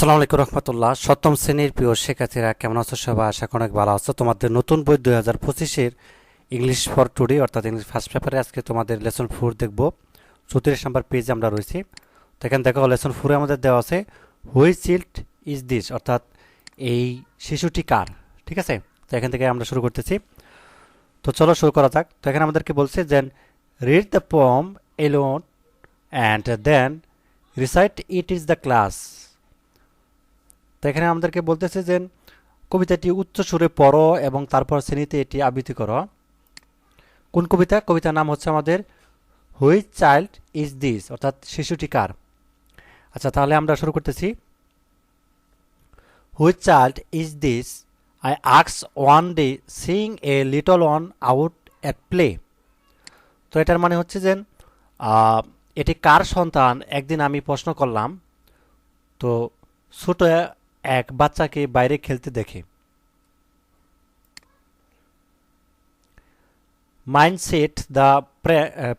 আসসালামু আলাইকুম রহমতুল্লাহ। সপ্তম শ্রেণির প্রিয় শিক্ষার্থীরা, কেমন আছো সবাই? আশা অনেক ভালো আছো। তোমাদের নতুন বই দুই হাজার পঁচিশের ইংলিশ ফর টুডে অর্থাৎ ইংলিশ ফার্স্ট পেপারে আজকে তোমাদের লেসন ফোর দেখব। চৌত্রিশ নম্বর পেজে আমরা রয়েছি। তো এখানে দেখো লেসন ফোরে আমাদের দেওয়া আছে হুই চিল্ড ইজ দিস অর্থাৎ এই শিশুটি কার? ঠিক আছে? তো এখান থেকে আমরা শুরু করতেছি। তো চলো শুরু করা যাক। তো এখানে আমাদেরকে বলছে then read the poem alone and then recite it is the class তো এখানে আমাদেরকে বলতেছে যে কবিতাটি উচ্চ সুরে পড়ো এবং তারপর শ্রেণীতে এটি আবৃত্তি করো। কোন কবিতা? কবিতার নাম হচ্ছে আমাদের হুই চাইল্ড ইজ দিস, অর্থাৎ শিশুটি কার? আচ্ছা তাহলে আমরা শুরু করতেছি। Whose child is this, I আক্স one day seeing a little one out at play. তো এটার মানে হচ্ছে যে এটি কার সন্তান? একদিন আমি প্রশ্ন করলাম। তো ছোট এক বাচ্চাকে বাইরে খেলতে দেখে। Mine said the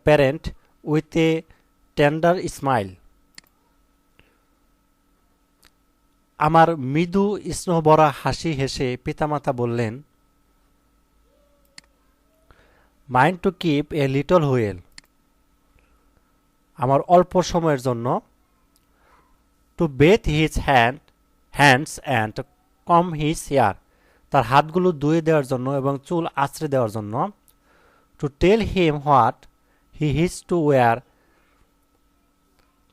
parent with a tender smile. আমার মৃদু স্নেহভরা হাসি হেসে পিতামাতা বললেন mine to keep a little while আমার অল্প সময়ের জন্য to bathe his hand hands and comb his hair তার হাতগুলো ধুয়ে দেওয়ার জন্য এবং চুল আঁচড়ে দেওয়ার জন্য। To tell him what he is to wear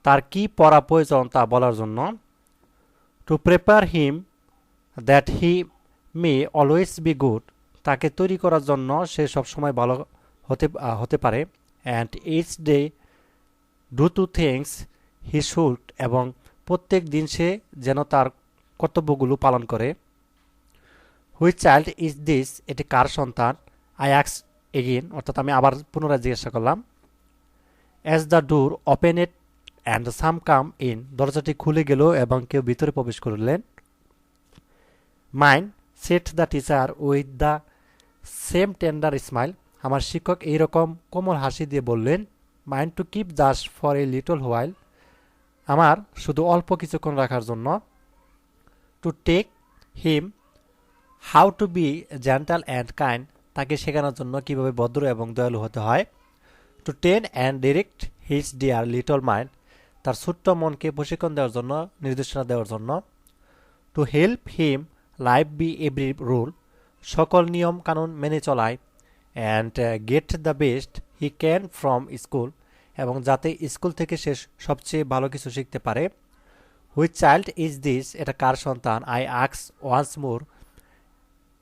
তার কি পরা প্রয়োজন তা বলার জন্য। To prepare him that he may always be good তাকে তৈরি করার জন্য সে সবসময় ভালো হতে হতে পারে। And each day do to things he should এবং প্রত্যেক দিন সে যেন তার কর্তব্যগুলো পালন করে। হুই চাইল্ড ইজ দিস এটি কার সন্তান? আই অ্যাক্স এগেন অর্থাৎ আমি আবার পুনরায় জিজ্ঞাসা করলাম। As the door opened and some come in দরজাটি খুলে গেল এবং কেউ ভিতরে প্রবেশ করলেন। Mine said the teacher with the same tender smile আমার শিক্ষক এইরকম কোমল হাসি দিয়ে বললেন mine to keep thus for a little while আমার শুধু অল্প কিছুক্ষণ রাখার জন্য। To take him how to be gentle and kind তাকে শেখানোর জন্য কীভাবে ভদ্র এবং দয়ালু হতে হয় to train and direct his dear little mind তার ছোট্ট মনকে প্রশিক্ষণ দেওয়ার জন্য, নির্দেশনা দেওয়ার জন্য to help him live by every rule সকল নিয়ম কানুন মেনে চলায় and get the best he can from school এবং যাতে স্কুল থেকে সে সবচেয়ে ভালো কিছু শিখতে পারে হুইচ চাইল্ড ইজ দিস এটা কার সন্তান? আই আক্স ওয়ান্স মোর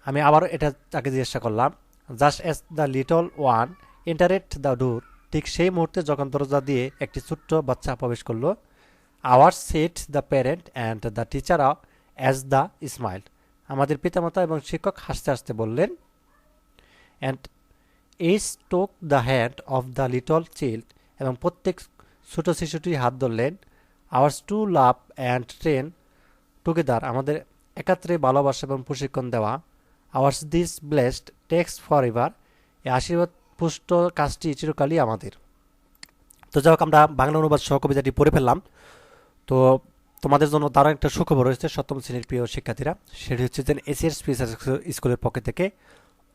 আমি আবার এটা তাকে জিজ্ঞাসা করলাম। Just as the little one entered the door ঠিক সেই মুহূর্তে যখন দরজা দিয়ে একটি ছোট্ট বাচ্চা প্রবেশ করল ours said the parent and the teacher as the smile আমাদের পিতামাতা এবং শিক্ষক হাসতে হাসতে বললেন and each took the hand of the little child এবং প্রত্যেক ছোট শিশুটি হাত ধরলেন। Ours to love and train together আমাদের একাত্রে ভালোবাসা এবং প্রশিক্ষণ দেওয়া। আওয়ার্স দিস ব্লেসড টেক্স ফর এভার এই আশীর্বাদ পুষ্ট কাজটি চিরকালই আমাদের। তো যাই হোক, আমরা বাংলা অনুবাদ সহ কবিতাটি পড়ে ফেললাম। তো তোমাদের জন্য দারুণ একটা সুখবর রয়েছে সপ্তম শ্রেণির প্রিয় শিক্ষার্থীরা। সেটি হচ্ছে যে এসিয়ার স্পেশাল স্কুলের পক্ষ থেকে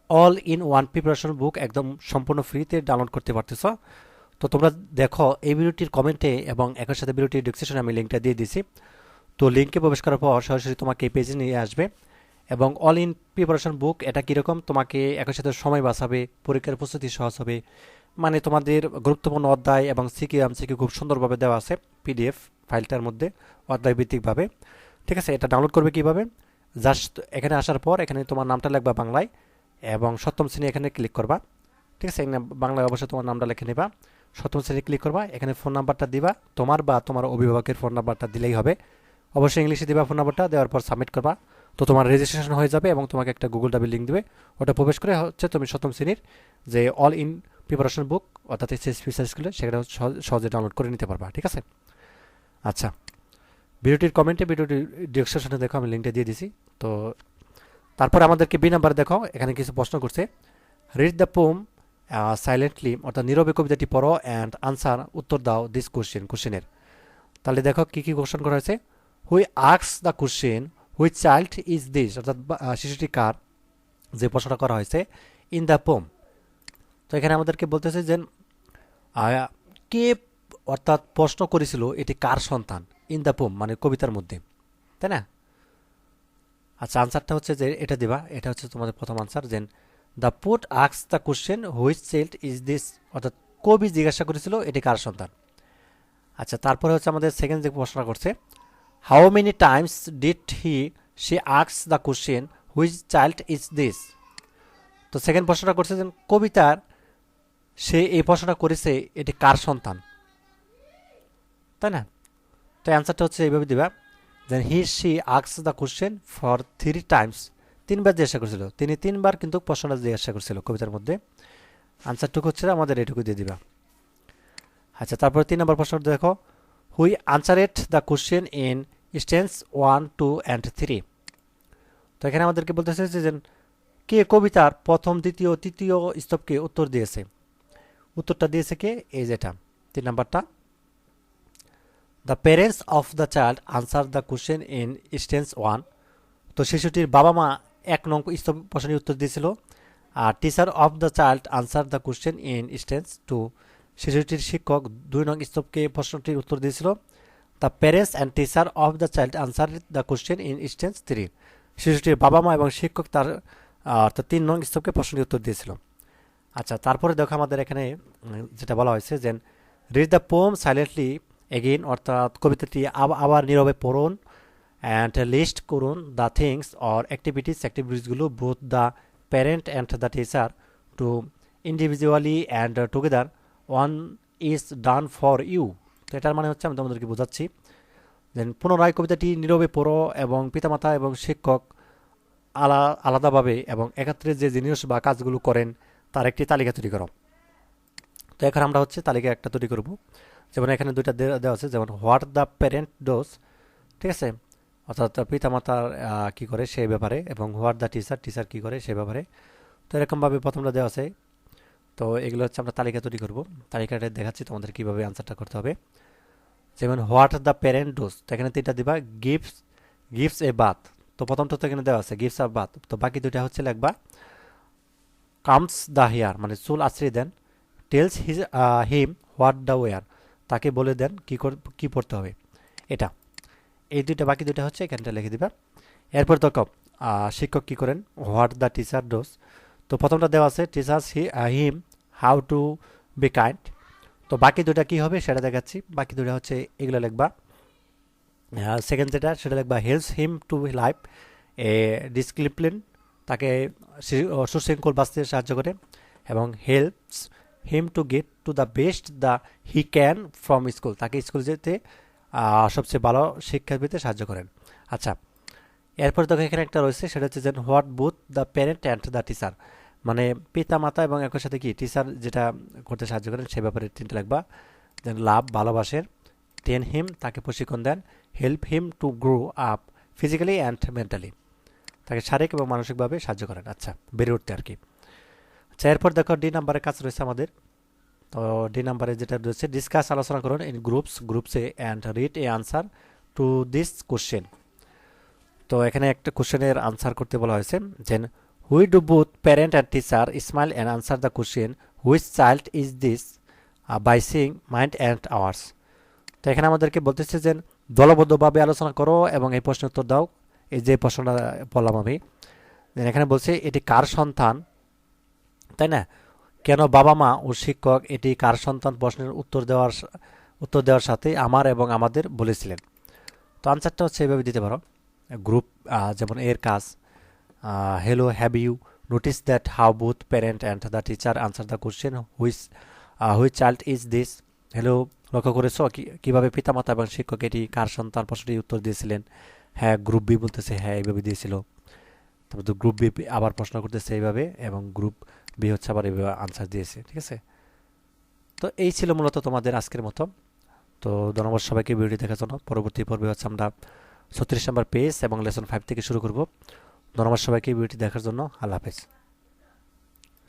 all in one preparation book একদম সম্পূর্ণ ফ্রিতে ডাউনলোড করতে পারতেছ। তো তোমরা দেখো এই ভিডিওটির কমেন্টে এবং একই সাথে ভিডিওটির ডিসক্রিপশনে আমি লিঙ্কটা দিয়ে দিয়েছি। তো লিঙ্কে প্রবেশ করার পর সরাসরি তোমাকে এই পেজে নিয়ে আসবে এবং অল ইন প্রিপারেশন বুক এটা কীরকম? তোমাকে একই সাথে সময় বাঁচাবে, পরীক্ষার প্রস্তুতি সহজ হবে মানে তোমাদের গুরুত্বপূর্ণ অধ্যায় এবং সিকিউ এমসিকিউ খুব সুন্দরভাবে দেওয়া আছে পিডিএফ ফাইলটার মধ্যে অধ্যায় ভিত্তিকভাবে ঠিক আছে, এটা ডাউনলোড করবে কীভাবে? জাস্ট এখানে আসার পর এখানে তোমার নামটা লিখবা বাংলায় এবং সপ্তম শ্রেণি এখানে ক্লিক করবা। ঠিক আছে বাংলায় অবশ্যই তোমার নামটা লিখে নেবা। সপ্তম শ্রেণি ক্লিক করবা, এখানে ফোন নাম্বারটা দিবা, তোমার বা তোমার অভিভাবকের ফোন নাম্বারটা দিলেই হবে। অবশ্যই ইংলিশে দিবা ফোন নাম্বারটা দেওয়ার পর সাবমিট করবা। তো তোমার রেজিস্ট্রেশন হয়ে যাবে এবং তোমাকে একটা গুগল ডাবি লিঙ্ক দেবে। ওটা প্রবেশ করে হচ্ছে তুমি সপ্তম শ্রেণির যে অল ইন প্রিপারেশন বুক অর্থাৎ স্পেশাল স্কুলে সেটা সহজে ডাউনলোড করে নিতে পারবা, ঠিক আছে? আচ্ছা ভিডিওটির কমেন্টে ভিডিওটির ডিসক্রিপশনে দেখো, আমি লিঙ্কটা দিয়ে দিছি। তো তারপরে আমাদেরকে বি নাম্বার দেখো, এখানে কিছু প্রশ্ন করছে। রিড দ্য পোম সাইলেন্টলি অর্থাৎ নীরবে কবিতাটি পড়ো অ্যান্ড আনসার উত্তর দাও দিস কোশ্চেন কোশ্চেনের তাহলে দেখো কী কী কোশ্চেন করা হয়েছে। Who asks the question whose child is this অর্থাৎ শিশুটি কার? যে প্রশ্নটা করা হয়েছে ইন দ্য পোম তো এখানে আমাদেরকে বলতেছে যে কে অর্থাৎ প্রশ্ন করেছিল এটি কার সন্তান? ইন দ্য পোম মানে কবিতার মধ্যে। তাই না? আচ্ছা আনসারটা হচ্ছে যে, এটা দিবা। এটা হচ্ছে তোমাদের প্রথম আনসার যে the poet asks the question which child is this অর্থাৎ কবি জিজ্ঞাসা করেছিল, এটি কার সন্তান? আচ্ছা তারপরে হচ্ছে আমাদের সেকেন্ড যে প্রশ্নটা করছে how many times did he say আক্স the question which child is this তো সেকেন্ড প্রশ্নটা করছে যে, কবিতার, সে এই প্রশ্নটা করেছে, এটি কার সন্তান? তাই না? তো অ্যান্সারটা হচ্ছে এইভাবে দিবা then he see আক্স the question for three times তিনবার জিজ্ঞাসা করছিল। তিনি তিনবার কিন্তু প্রশ্নটা জিজ্ঞাসা করছিল কবিতার মধ্যে। আনসারটুকু হচ্ছে আমাদের এটুকু দিয়ে দিবা। আচ্ছা তারপরে তিন নম্বর প্রশ্ন দেখো। Who answered the question in stanza one two and three তো এখানে আমাদেরকে বলতে চাইছে যে কে কবিতার প্রথম, দ্বিতীয়, তৃতীয় স্তবকে উত্তর দিয়েছে? উত্তরটা দিয়েছে কে? এই যেটা তিন নাম্বারটা। The parents of the child answer the question in stanza one তো শিশুটির বাবা মা এক নং প্রশ্নের উত্তর দিয়েছিল। আর teacher of the child answer the question in stanza two শিশুটির শিক্ষক দুই নং স্তবকে প্রশ্নটির উত্তর দিয়েছিল। The parents and teacher of the child answer the question in stanza three শিশুটির বাবা মা এবং শিক্ষক তার অর্থাৎ তিন নং স্তবকে প্রশ্নটির উত্তর দিয়েছিল। আচ্ছা তারপরে দেখো আমাদের এখানে যেটা বলা হয়েছে যে read the poem silently again অর্থাৎ কবিতাটি আব- আবার নীরবে পড়ুন। অ্যান্ড লিস্ট করুন the things or activities অ্যাক্টিভিটিসগুলো both the parent and the teacher to individually and together one is done for you তো এটার মানে হচ্ছে আমি তোমাদেরকে বোঝাচ্ছি। দেন পুনরায় কবিতাটি নীরবে পড়ো এবং পিতামাতা এবং শিক্ষক আলা, আলাদাভাবে এবং একাত্রে যে জিনিস বা কাজগুলো করেন, তার একটি তালিকা তৈরি করো। তো এখন আমরা হচ্ছে তালিকা একটা তৈরি করব। যেমন এখানে দুইটা দেওয়া আছে, যেমন হোয়াট দ্য প্যারেন্ট ডোজ, ঠিক আছে? অর্থাৎ পিতামাতার কি করে সেই ব্যাপারে এবং হোয়াট দ্য টিচার টিচার কী করে সেই ব্যাপারে। তো এরকমভাবে প্রথমটা দেওয়া আছে। তো এগুলো হচ্ছে আমরা তালিকা তৈরি করব। তালিকাটা দেখাচ্ছি তোমাদের কীভাবে আনসারটা করতে হবে। যেমন হোয়াট দ্য প্যারেন্ট ডোজ তো এখানে তিনটা দিবা। গিফটস গিফটস এ বাথ তো প্রথমটা তো এখানে দেওয়া আছে গিফটস আ বাথ তো বাকি দুইটা হচ্ছে লিখবা কামস দ্য হেয়ার মানে চুল আশ্রয় দেন। Tells his him what the wear তাকে বলে দেন কি কি পড়তে হবে। এটা। এই দুইটা বাকি দুইটা হচ্ছে এখানটা লিখে দিবা। এরপর আহ, শিক্ষক কি করেন? হোয়াট দ্য টিচার ডোজ তো প্রথমটা দেওয়া আছে teaches he him how to be kind তো বাকি দুটা কি হবে সেটা দেখাচ্ছি। বাকি দুটা হচ্ছে এগুলো লিখবা। সেকেন্ড যেটা সেটা লিখবা helps him to life a discipline তাকে সুশৃঙ্খল বাঁচতে সাহায্য করে। এবং helps him to get to the best the he can from school তাকে স্কুল যেতে সবচেয়ে ভালো শিক্ষা পেতে সাহায্য করেন। আচ্ছা এরপর দেখো এখানে একটা রয়েছে, সেটা হচ্ছে যে what both the parent and the teacher? মানে পিতা মাতা এবং একই সাথে কি টিচার যেটা করতে সাহায্য করেন, সে ব্যাপারে তিনটে লাগবা দেন লাভ ভালোবাসেন টেন হিম, তাকে প্রশিক্ষণ দেন, help him to grow up physically and mentally. তাকে শারীরিক এবং মানসিকভাবে সাহায্য করেন। আচ্ছা বেড়ে উঠতে আর কি। আচ্ছা এরপর দেখো ডি নাম্বারের কাজ রয়েছে আমাদের। তো ডি নাম্বারে যেটা রয়েছে ডিসকাস আলোচনা করুন in groups গ্রুপসে and read a answer to this question তো এখানে একটা কোশ্চেনের আনসার করতে বলা হয়েছে যে why do both parent and teacher smile and answer the question which child is this by saying mine and ours তো এখানে আমাদেরকে বলতেছে যে, দলবদ্ধভাবে আলোচনা করো এবং এই প্রশ্নের উত্তর দাও। এই যে প্রশ্নটা বললাম আমি এখানে বলছে এটি কার সন্তান? তাই না? কেন বাবা মা ও শিক্ষক এটি কার সন্তান প্রশ্নের উত্তর দেওয়ার উত্তর দেওয়ার সাথে আমার এবং আমাদের বলেছিলেন। তো আনসারটা হচ্ছে এইভাবে দিতে পারো। গ্রুপ যেমন এর কাজ hello have you notice that how both parent and the teacher answer the question whose which child is this hello লক্ষ্য করেছ? কীভাবে পিতামাতা এবং শিক্ষক এটি কার সন্তান প্রশ্নটি উত্তর দিয়েছিলেন? হ্যাঁ গ্রুপ বি বলতেছে হ্যাঁ এইভাবে দিয়েছিল। তারপর তো গ্রুপ বি আবার প্রশ্ন করতেছে এইভাবে এবং গ্রুপ বি হচ্ছে আবার এইভাবে আনসার দিয়েছে, ঠিক আছে? তো এই ছিল মূলত তোমাদের আজকের মতো। তো ধন্যবাদ সবাইকে ভিডিও দেখার জন্য। পরবর্তী পর্বে হচ্ছে আমরা ছত্রিশ নম্বর পেজ এবং লেসন ফাইভ থেকে শুরু করব। ধন্যবাদ সবাইকে ভিডিওটি দেখার জন্য। আল্লাহ হাফেজ।